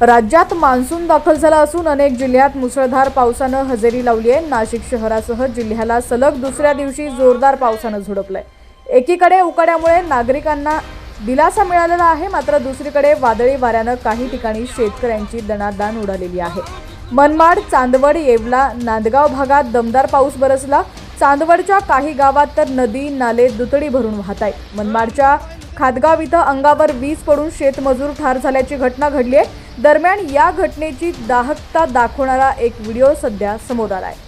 राज्यात मान्सून दाखल झाला असून अनेक जिल्ह्यात मुसळधार पावसानं हजेरी लावली आहे. नाशिक शहरासह जिल्ह्याला सलग दुसऱ्या दिवशी जोरदार पावसानं झोडपलंय. एकीकडे उकाड्यामुळे नागरिकांना दिलासा मिळालेला आहे मात्र दुसरीकडे वादळी वाऱ्यानं काही ठिकाणी शेतकऱ्यांची दणादाण उडालेली आहे. मनमाड चांदवड येवला नांदगाव भागात दमदार पाऊस बरसला. चांदवडच्या काही गावात तर नदी नाले दुतडी भरून वाहत आहेत मनमाडच्या खादगाव इथं अंगावर वीज पडून शेतमजूर ठार झाल्याची घटना घडली आहे. दरम्यान या घटनेची दाहकता दाखवणारा एक व्हिडिओ सध्या समोर आला आहे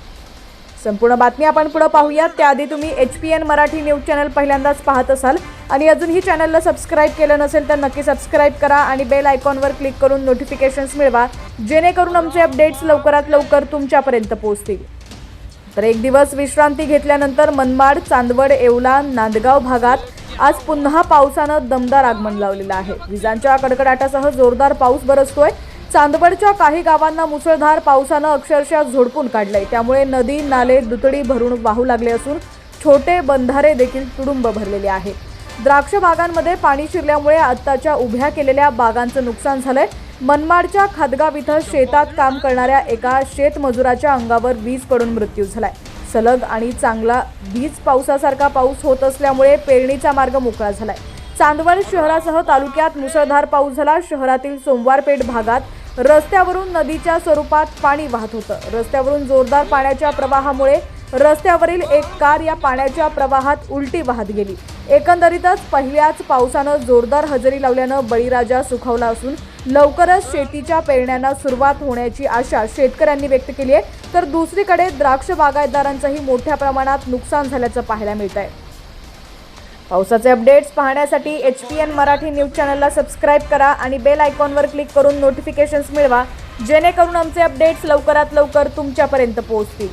संपूर्ण बातमी आपण पुढे पाहूयात. त्याआधी तुम्ही H P N Marathi news channel पहिल्यांदाच पाहत असाल आणि अजूनही चॅनलला सबस्क्राईब केलं नसेल तर नक्की सबस्क्राईब करा आणि बेल आयकॉनवर क्लिक करून नोटिफिकेशन्स मिळवा जेणेकरून आमचे अपडेट्स लवकरात लवकर तुमच्यापर्यंत पोहोचतील. तर एक दिवस विश्रांती घेतल्यानंतर मनमाड चांदवड येवला नांदगाव भागात आज पुन्हा पावसानं दमदार आगमन लावलेलं आहे. विजांच्या कडकडाटासह जोरदार पाऊस बरसतोय. चांदवडच्या काही गावांना मुसळधार पावसानं अक्षरशः झोडपून काढलंय. त्यामुळे नदी नाले दुतडी भरून वाहू लागले असून छोटे बंधारे देखील तुडुंब भरलेले आहे. द्राक्ष बागांमध्ये पाणी शिरल्यामुळे आत्ताच्या उभ्या केलेल्या बागांचं नुकसान झालंय. मनमाडच्या खादगाव इथं शेतात काम करणाऱ्या एका शेतमजुराच्या अंगावर वीज पडून मृत्यू झालाय. सलग आणि चांगला वीज पावसासारखा पाऊस होत असल्यामुळे पेरणीचा मार्ग मोकळा झालाय. चांदवड शहरासह तालुक्यात मुसळधार पाऊस झाला. शहरातील सोमवारपेठ भागात रस्त्यावरून नदीच्या स्वरूपात पाणी वाहत होतं. रस्त्यावरून जोरदार पाण्याच्या प्रवाहामुळे रस्त्यावरील एक कार या पाण्याच्या प्रवाहात उलटी वाहत गेली. एकंदरीतच पहिल्याच पावसानं जोरदार हजेरी लावल्यानं बळीराजा सुखावला असून लवकरच शेतीच्या पेरण्यांना सुरुवात होण्याची आशा शेतकऱ्यांनी व्यक्त केली आहे. तर दुसरीकडे द्राक्ष बागायतदारांचंही मोठ्या प्रमाणात नुकसान झाल्याचं पाहायला मिळत आहे पावसाचे अपडेट्स पाहण्यासाठी H P N Marathi news चॅनलला सबस्क्राईब करा आणि बेल आयकॉनवर क्लिक करून नोटिफिकेशन्स मिळवा जेणेकरून आमचे अपडेट्स लवकरात लवकर तुमच्यापर्यंत पोहोचतील.